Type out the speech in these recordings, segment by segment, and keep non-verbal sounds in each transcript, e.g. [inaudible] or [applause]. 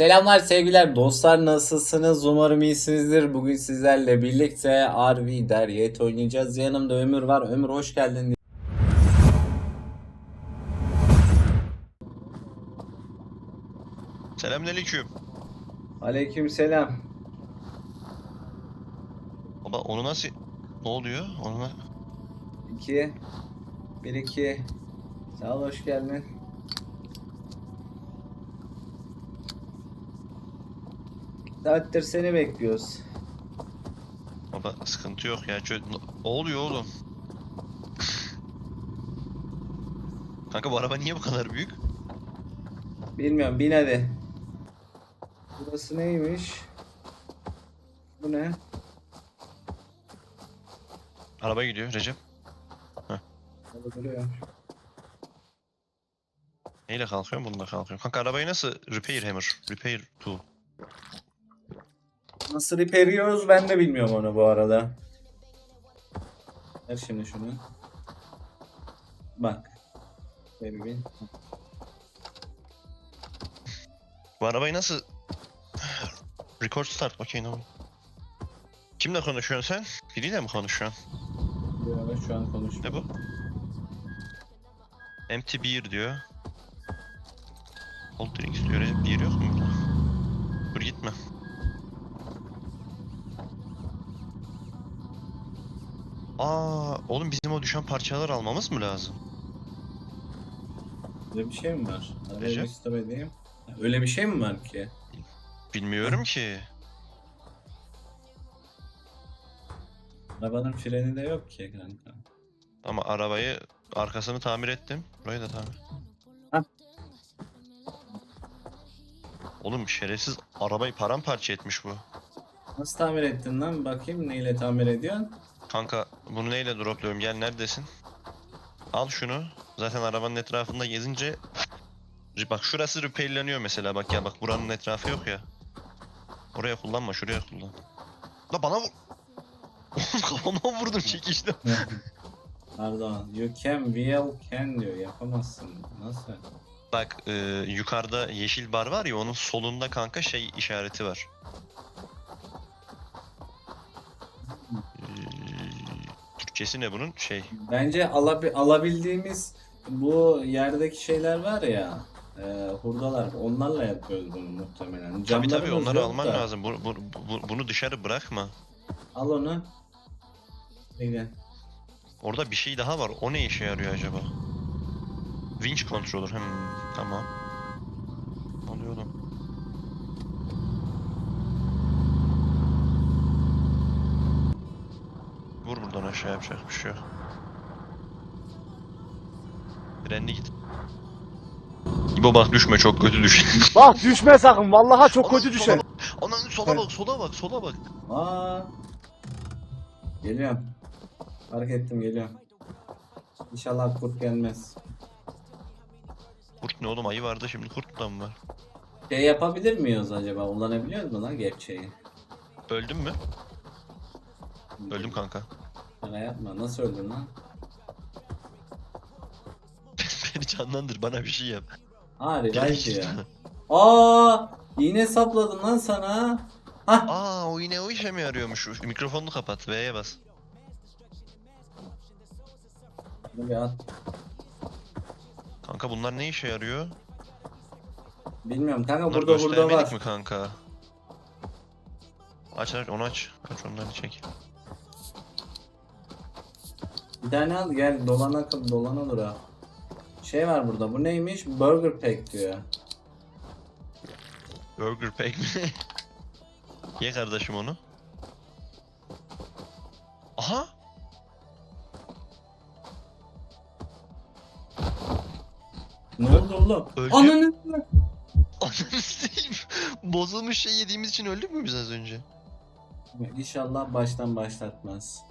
Selamlar sevgiler dostlar nasılsınız? Umarım iyisinizdir. Bugün sizlerle birlikte RV Deryet oynayacağız. Yanımda Ömür var. Ömür hoş geldin. Selamünaleyküm. Aleyküm selam. Baba onu nasıl... Ne oluyor? Onu... na- 2 1 2 Sağ ol hoş geldin. Saattir seni bekliyoruz. Baba sıkıntı yok ya. Çö... Oluyor oğlum? Kanka bu araba niye bu kadar büyük? Bilmiyorum bin hadi. Burası neymiş? Bu ne? Araba gidiyor Recep. Orada duruyor. Neyle kalkıyorum? Bununla kalkıyorum. Kanka arabayı nasıl repair hammer? Repair tool. Nasıl reperiyoruz ben de bilmiyorum onu bu arada. Ver şimdi şunu. Bak. Ver bir. Bu arabayı nasıl... Record start. Okey no. Kimle konuşuyorsun sen? Biriyle mi konuşuyorsun? Ara şu an konuş. Ne bu? Empty beer diyor. Cold drinks diyor. Beer yok mu burada? Dur gitme. Aa, oğlum bizim o düşen parçaları almamız mı lazım? Öyle bir şey mi var? Recep? stop edeyim. Öyle bir şey mi var ki? Bilmiyorum ki. Arabanın freni de yok ki kanka. Ama arabayı arkasını tamir ettim. Burayı da tamir. Hah. Oğlum şerefsiz arabayı paramparça etmiş bu. Nasıl tamir ettin lan? Bakayım neyle tamir ediyorsun? Kanka bunu neyle dropluyorum? Gel neredesin? Al şunu. Zaten arabanın etrafında gezince bak şurası repairleniyor mesela bak ya bak buranın etrafı yok ya. Oraya kullanma şuraya kullan. La bana vur. [laughs] Kafama vurdum çekişte. Pardon. You can will can diyor. Yapamazsın. Nasıl? Bak e, yukarıda yeşil bar var ya onun solunda kanka şey işareti var. Türkçesi ne bunun? Şey. Bence alabi- alabildiğimiz bu yerdeki şeyler var ya e, hurdalar onlarla yapıyoruz bunu muhtemelen. Tabi tabi Camlarımız onları yok alman da. lazım. Bu, bu, bu- bunu dışarı bırakma. Al onu. Yine. Orada bir şey daha var. O ne işe yarıyor acaba? Winch controller. Hmm, tamam. Buradan aşağı yapacak bir şey yok. Frenli git. İbo bak düşme çok kötü düş. [laughs] Bak düşme sakın vallahi çok kötü sola düşer. bak. Anan sola bak sola bak sola bak. Aa. Geliyorum. Fark ettim geliyorum. İnşallah kurt gelmez. Kurt ne oğlum ayı vardı şimdi kurt da mı var? Şey yapabilir miyiz acaba? Kullanabiliyor mu lan gepçeyi? Öldün mü? Öldüm kanka. Şaka yapma. Nasıl öldün lan? [laughs] Beni canlandır bana bir şey yap. Ha revive diyor. Aa, iğne sapladım lan sana. Hah. Aa o yine o işe mi yarıyormuş? Mikrofonunu kapat V'ye bas. Bunu bir at. Kanka bunlar ne işe yarıyor? Bilmiyorum kanka Bunları burada burada göstermedik var. mi kanka? Aç aç onu aç. Aç onları çek. Bir tane al gel dolana dolana dur ha. Şey var burada bu neymiş? Burger Pack diyor. Burger Pack mi? [laughs] Ye kardeşim onu. Aha! Ne oldu oğlum? Öldü. Ananı. [laughs] Ananı. Bozulmuş şey yediğimiz için öldük mü biz az önce? İnşallah baştan başlatmaz.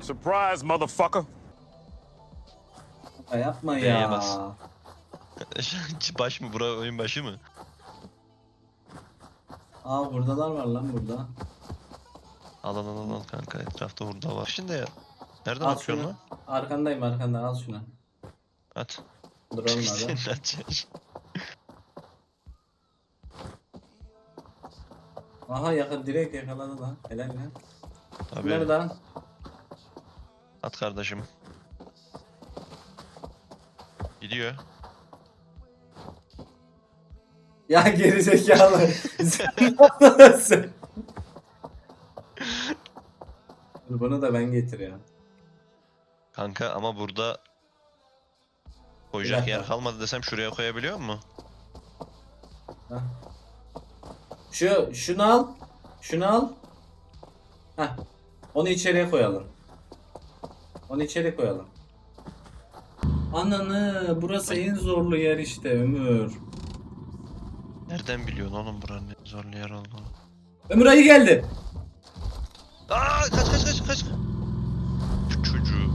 Surprise motherfucker. Ya yapma B'ye ya. bas. [laughs] Baş mı? Bura oyun başı mı? Aa buradalar var lan burada. Al al al al kanka etrafta hurda var. Şimdi ya. Nereden Al atıyorsun şunu. lan? Arkandayım arkanda al şunu. At. Dur olmadı. Senin. Aha yakın direkt yakaladı lan. Helal lan. Tabii. Nerede? At kardeşim. Gidiyor. Ya gerizekalı. Sen- Dur, Bunu da ben getiriyorum. Kanka ama burada koyacak yer kalmadı desem şuraya koyabiliyor mu? Şu şunu al. Şunu al. Heh. Onu içeriye koyalım. Onu içeri koyalım. Ananı burası en zorlu yer işte Ömür. Nereden biliyorsun oğlum buranın ne zorlu yer olduğunu? Ömür ayı geldi. Aa kaç kaç kaç kaç. Şu çocuğu.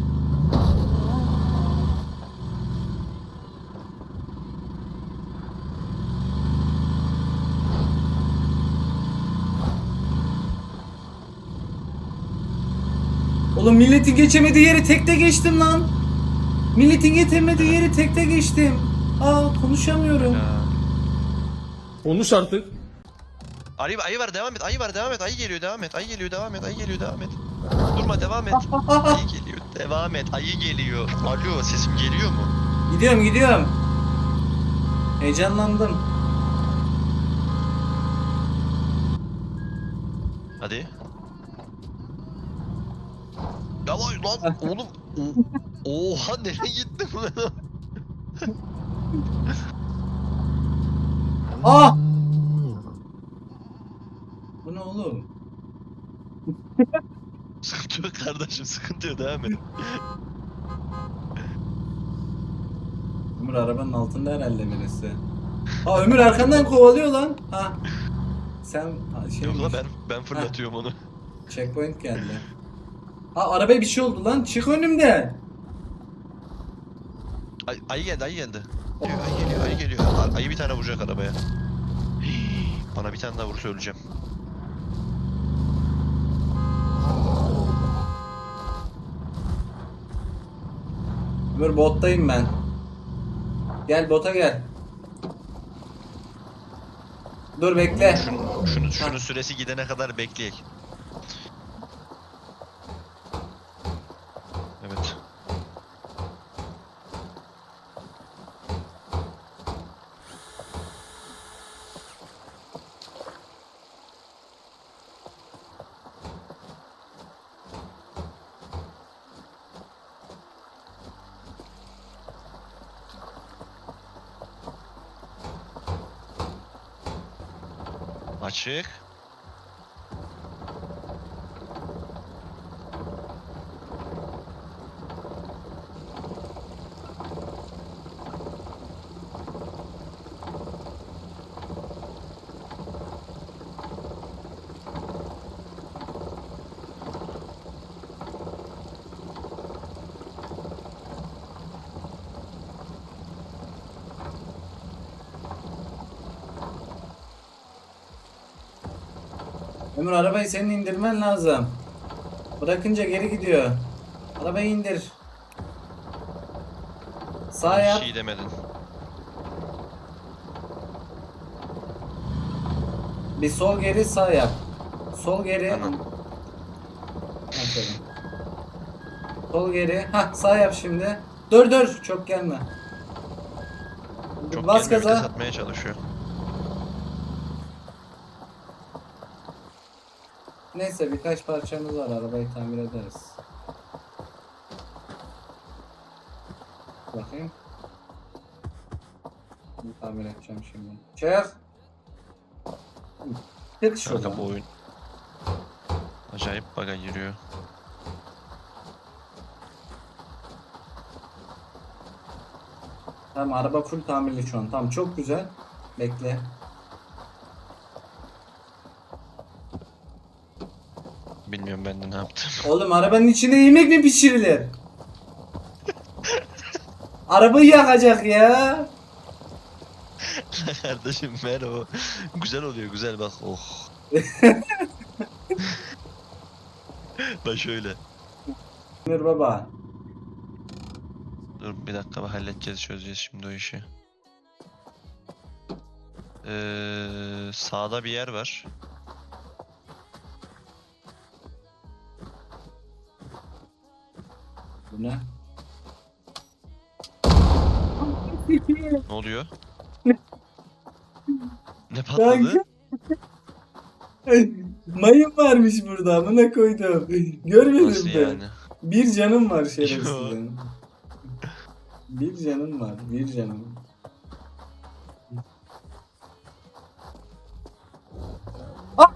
Oğlum milletin geçemediği yeri tekte geçtim lan. Milletin geçemediği yeri tekte geçtim. Aa konuşamıyorum. Ya. Konuş artık. Ayı, ayı var devam et ayı var devam et ayı geliyor devam et ayı geliyor devam et ayı geliyor devam et. Durma devam et. [laughs] ayı geliyor devam et ayı geliyor. Alo sesim geliyor mu? Gidiyorum gidiyorum. Heyecanlandım. Hadi. Yavaş lan oğlum. O- Oha nereye gittin lan? Aa! Bu ne oğlum? sıkıntı yok kardeşim sıkıntı yok devam et. Ömür arabanın altında herhalde birisi. Aa Ömür arkandan kovalıyor lan. Ha. Sen şey Yok lan ben, ben fırlatıyorum onu. checkpoint geldi. Ha arabaya bir şey oldu lan. Çık önümden. Ay, ayı geldi ayı geldi. Geliyor, ayı geliyor ayı geliyor. Ay- Ayı bir tane vuracak arabaya. Hii, Bana bir tane daha vursa öleceğim. Ömür bottayım ben. Gel bota gel. Dur bekle. Şunun, şunun, şunun süresi gidene kadar bekleyek. zich. Ömür arabayı senin indirmen lazım. Bırakınca geri gidiyor. Arabayı indir. Sağ Bir yap. şey demedin. Bir sol geri sağ yap. Sol geri. Tamam. Aferin. Sol geri. Ha sağ yap şimdi. Dur dur çok gelme. Çok Bas gaza. atmaya çalışıyor. Neyse birkaç parçamız var arabayı tamir ederiz. Bakayım. Bunu tamir edeceğim şimdi. Çık şuradan. Kanka bu oyun acayip baga giriyor. Tamam araba full tamirli şu an. Tamam çok güzel. Bekle. Bilmiyorum ben de ne yaptım. [laughs] Oğlum arabanın içinde yemek mi pişirilir? [laughs] Arabayı yakacak ya. [laughs] Kardeşim merhaba. Güzel oluyor güzel bak. Oh. bak şöyle. Ömür baba. Dur bir dakika bak halledeceğiz çözeceğiz şimdi o işi. Ee, sağda bir yer var. Bu ne? Oluyor? ne patladı? [laughs] Mayın varmış burada amına koydum. Görmedim Nasıl ben. yani? Bir canım var şerefsizin. bir canım var, bir canım. Ah!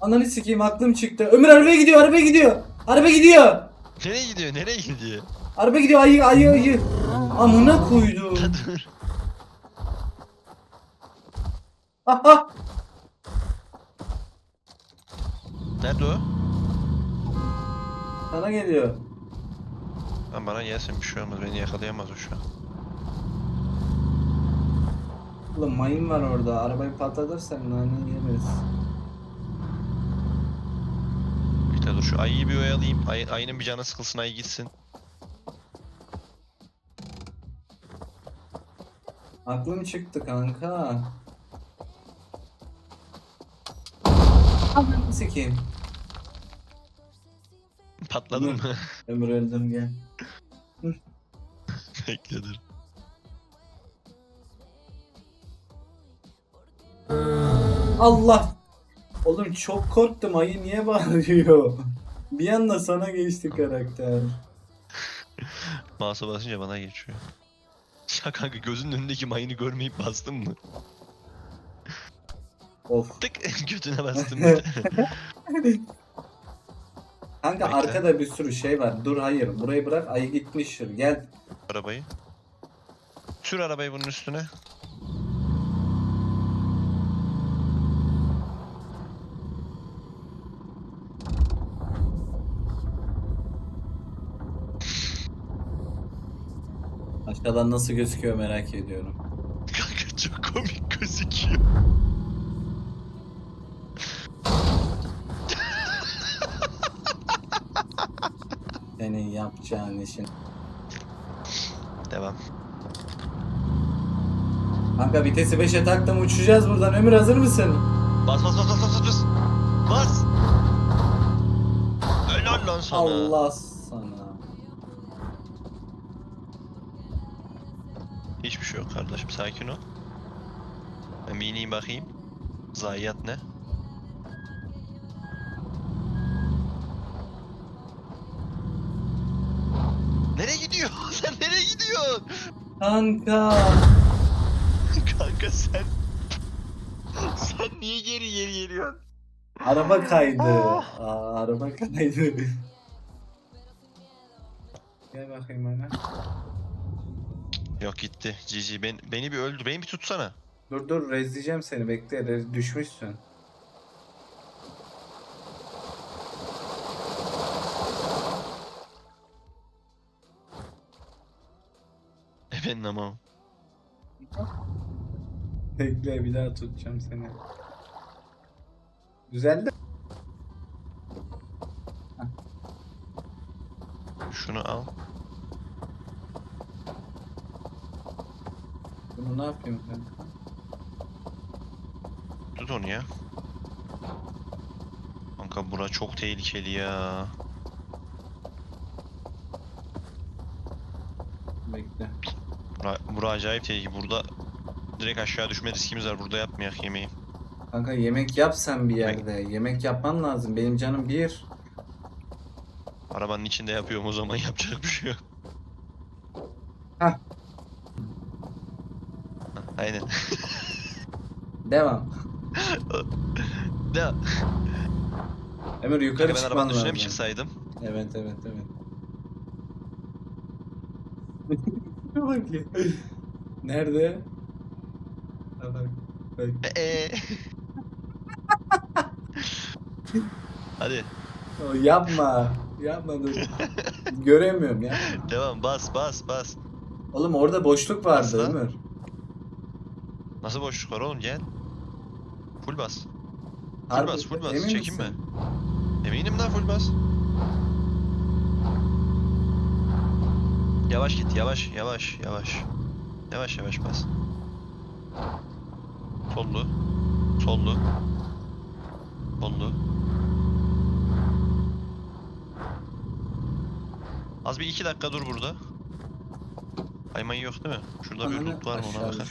Ananı sikeyim aklım çıktı. Ömür arabaya gidiyor, arabaya gidiyor. Araba gidiyor. Nereye gidiyor? Nereye gidiyor? Araba gidiyor ayı ayı ayı. Amına koydum. [laughs] Dur. Aha. Nerede o? Sana geliyor. Lan bana gelsin bir şey olmaz. Beni yakalayamaz o şu an. Oğlum mayın var orada. Arabayı patlatırsan nane yemez. İşte dur şu ayıyı bir oyalayayım. Ay, ayının bir canı sıkılsın ayı gitsin. Aklım çıktı kanka. Ananı sikeyim. Patladın mı? [laughs] Ömür öldüm gel. Bekle dur. Allah. Oğlum çok korktum. Ayı niye bağırıyor? Bir anda sana geçti karakter. Mouse'a basınca bana geçiyor. Ya kanka gözünün önündeki mayını görmeyip bastın mı? Of. Tık [laughs] götüne bastım. [laughs] Kanka Bekle. arkada bir sürü şey var. Dur hayır. Burayı bırak. Ayı gitmiştir. Gel. arabayı. Sür arabayı bunun üstüne. Aşağıdan nasıl gözüküyor merak ediyorum. Kanka çok komik gözüküyor. Senin yapacağın işin. Devam. Kanka vitesi 5'e taktım uçacağız buradan. Ömür hazır mısın? Bas bas bas bas bas bas. Bas. Helal lan sana. Allah kardeşim sakin ol. Ben bir ineyim bakayım. Zayiat ne? Nereye gidiyor? [laughs] Sen nereye gidiyorsun? Kanka. Kanka sen... Sen niye geri geri geliyorsun? Araba kaydı. Aa, araba kaydı. Gel bakayım bana. Yok gitti. Cici ben, beni bir öldür. Beni bir tutsana. Dur dur rezleyeceğim seni bekle. Rez- düşmüşsün. Efendim ama. Bekle bir daha tutacağım seni. Düzeldi. Şunu al. Bunu ne yapayım kanka? Tut onu ya. Kanka bura çok tehlikeli ya. Bekle. Bura, bura acayip tehlikeli. Burada direkt aşağı düşme riskimiz var. Burada yapmayak yemeği. Kanka yemek yap sen bir yerde. Yemek yapman lazım. Benim canım bir. Arabanın içinde yapıyorum o zaman [laughs] yapacak bir şey yok. Hah. Hah, Aynen. Devam. [laughs] De Ömür yukarı ben çıkman arabanın üstüne lazım. mi çıksaydım? Evet evet evet. [laughs] Bak ya. Nerede? Ha, Bak. Bak. Eee. Hadi O, yapma. Yapma dur. [laughs] Göremiyorum ya. devam bas bas bas. Oğlum orada boşluk vardı Asla. Ömür. Nasıl boşluk var oğlum gel. Full bas. Full Harbi, bas full bas çekinme. misin? Eminim lan full bas. Yavaş git yavaş yavaş yavaş. Yavaş yavaş bas. Sollu. Sollu. Sollu. Az bir iki dakika dur burada. Haymayı yok değil mi? Şurada bir Ananı loot var mı ona bakar.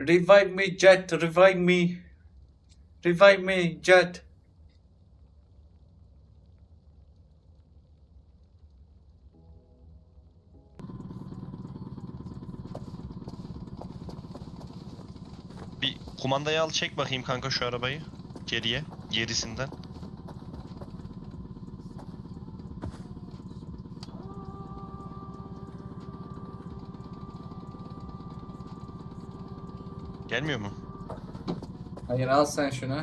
Revive me Jet, revive me. Revive me Jet. Bir kumandayı al çek bakayım kanka şu arabayı. Geriye. Gerisinden. Gelmiyor mu? Hayır al sen şunu.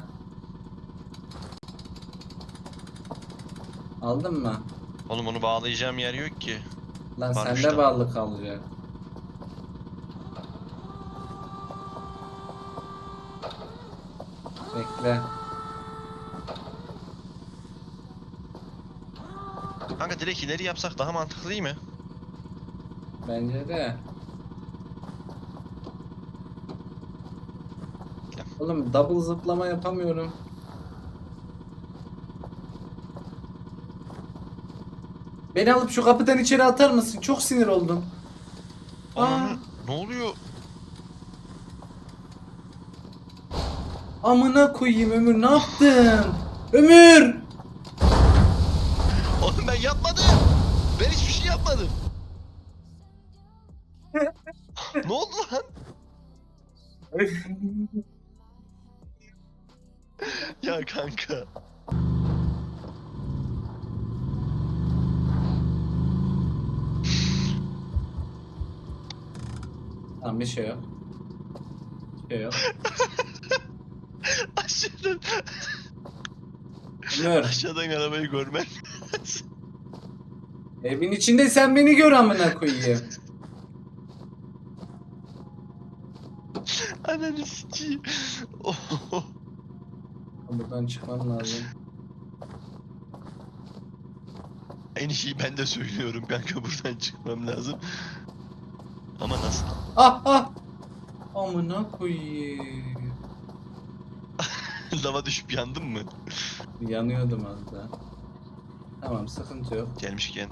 Aldın mı? Oğlum onu bağlayacağım yer yok ki. Lan Varmış sende da. bağlı kalacak. Bekle. Kanka direkt ileri yapsak daha mantıklı değil mi? Bence de. Oğlum double zıplama yapamıyorum. Beni alıp şu kapıdan içeri atar mısın? Çok sinir oldum. Aa. Ananı ne oluyor? Amına koyayım Ömür ne yaptın? Ömür! Tamam bir şey yok. Şey yok. [laughs] Aşağıdan, Ömür aşağıdan arabayı görmen. evin içinde sen beni gör amına koyayım. [laughs] Ananı sikeyim. Oh. [laughs] Buradan çıkmam lazım. Aynı şeyi ben de söylüyorum kanka buradan çıkmam lazım. Ama nasıl? Ah ah! Amına koyayım. [laughs] Lava düşüp yandın mı? Yanıyordum az daha. Tamam sıkıntı yok. Gelmişken.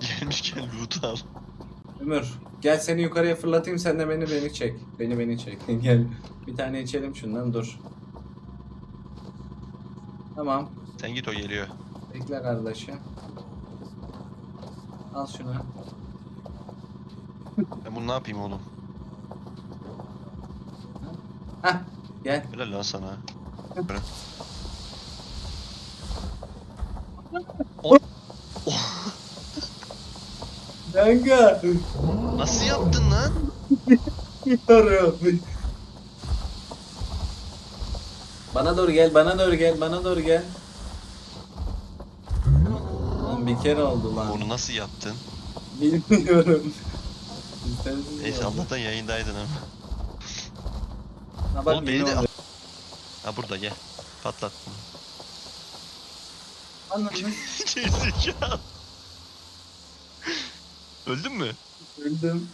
Gelmişken loot al. Ömür gel seni yukarıya fırlatayım sen de beni beni çek. Beni beni çek. [laughs] gel. Bir tane içelim şundan dur. Tamam. Sen git o geliyor. Bekle kardeşim. Al şunu. Ben bunu ne yapayım oğlum? Hah gel. Helal lan sana. Böyle. Kanka. Nasıl yaptın lan? Yarım. Bana doğru gel, bana doğru gel, bana doğru gel. Lan bir kere oldu lan. Onu nasıl yaptın? Bilmiyorum. Neyse. Allah'tan yayındaydın ama. Ha bak Oğlum beni de-. Ha burada gel. Patlattım. Anladın [laughs] Gerizekalı. Öldün mü? Öldüm.